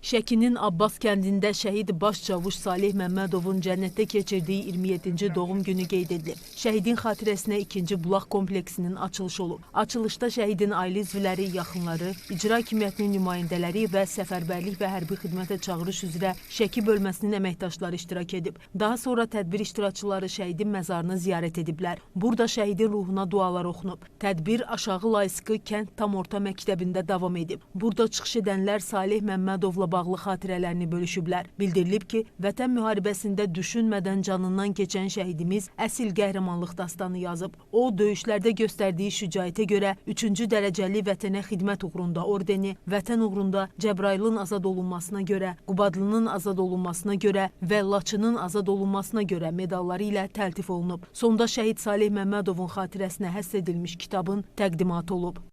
Şəkinin Abbas kəndində şəhid baş çavuş Salih Məmmədovun cənnətdə keçirdiyi 27-ci doğum günü qeyd edilib. Şəhidin xatirəsinə ikinci bulaq kompleksinin açılışı olub. Açılışda şəhidin ailə üzvləri, yaxınları, icra hakimiyyətinin nümayəndələri və səfərbərlik və hərbi xidmətə çağırış üzrə Şəki bölməsinin əməkdaşları iştirak edib. Daha sonra tədbir iştirakçıları şəhidin məzarını ziyarət ediblər. Burada şəhidin ruhuna dualar oxunub. Tədbir Aşağı Layskı kənd tam orta məktəbində davam edib. Burada çıxış edənlər Salih Məmmədovla bağlı xatirələrini bölüşüblər. Bildirilib ki, Vətən müharibəsində düşünmədən canından keçən şəhidimiz əsl qəhrəmanlıq dastanı yazıb. O, döyüşlərdə göstərdiyi şücaətə görə 3-cü dərəcəli vətənə xidmət uğrunda ordeni, Vətən uğrunda Cəbrailin azad olunmasına görə, Qubadlının azad olunmasına görə və Laçının azad olunmasına görə medalları ilə təltif olunub. Sonda şəhid Salih Məmmədovun xatirəsinə həsr edilmiş kitabın təqdimatı olub.